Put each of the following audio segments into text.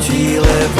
хотіли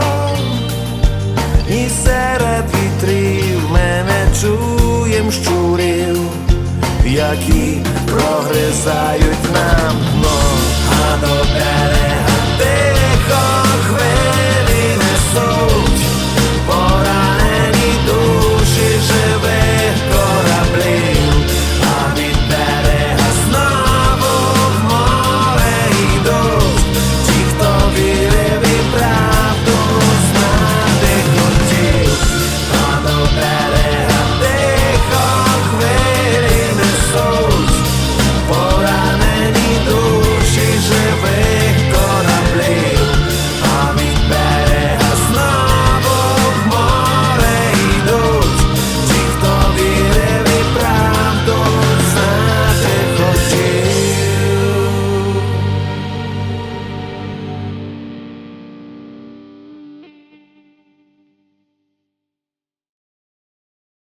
які прогризають нам дно, а до берега